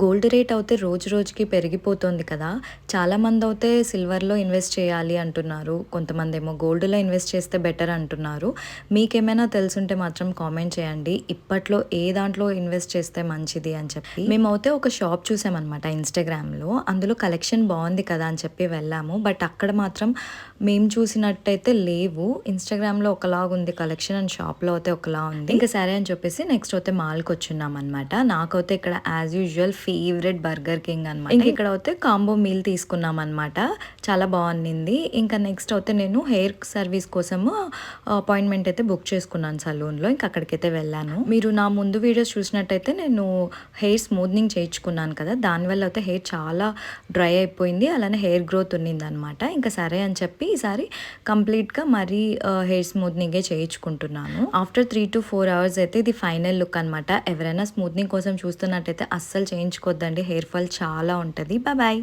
Gold rate అయితే రోజు రోజుకి పెరిగిపోతుంది కదా. చాలామంది అయితే సిల్వర్లో ఇన్వెస్ట్ చేయాలి అంటున్నారు. కొంతమంది ఏమో గోల్డ్లో ఇన్వెస్ట్ చేస్తే బెటర్ అంటున్నారు. మీకేమైనా తెలుసుంటే మాత్రం కామెంట్ చేయండి. ఇప్పట్లో ఏ దాంట్లో ఇన్వెస్ట్ చేస్తే మంచిది అని చెప్పి. మేమైతే ఒక షాప్ చూసామన్నమాట ఇన్స్టాగ్రామ్లో అందులో కలెక్షన్ బాగుంది కదా అని చెప్పి వెళ్ళాము. బట్ అక్కడ మాత్రం మేము చూసినట్టయితే లేవు. ఇన్స్టాగ్రామ్లో ఒకలాగా ఉంది కలెక్షన్ అండ్ షాప్లో అయితే ఒకలా ఉంది. ఇంకా సరే అని చెప్పేసి నెక్స్ట్ అయితే మాల్కి వచ్చున్నాం అనమాట నాకైతే ఇక్కడ as usual favourite Burger King అనమాట ఇంక ఇక్కడ అయితే కాంబో మీల్ తీసుకున్నాం అనమాట చాలా బాగుంది ఇంకా నెక్స్ట్ అయితే నేను హెయిర్ సర్వీస్ కోసము అపాయింట్మెంట్ అయితే బుక్ చేసుకున్నాను సలూన్లో ఇంకా అక్కడికైతే వెళ్ళాను. మీరు నా ముందు వీడియోస్ చూసినట్టయితే నేను హెయిర్ స్మూత్నింగ్ చేయించుకున్నాను కదా. దానివల్ల అయితే హెయిర్ చాలా డ్రై అయిపోయింది. అలానే హెయిర్ గ్రోత్ ఉన్నింది అనమాట ఇంకా సరే అని చెప్పి ఈసారి కంప్లీట్గా మరీ హెయిర్ స్మూత్నింగే చేయించుకుంటున్నాను. After three to four hours అయితే ఇది ఫైనల్ లుక్ అనమాట ఎవరైనా స్మూత్నింగ్ కోసం చూస్తున్నట్టయితే అస్సలు చేయించుకోవద్దండి హెయిర్ ఫాల్ చాలా ఉంటుంది. బాయ్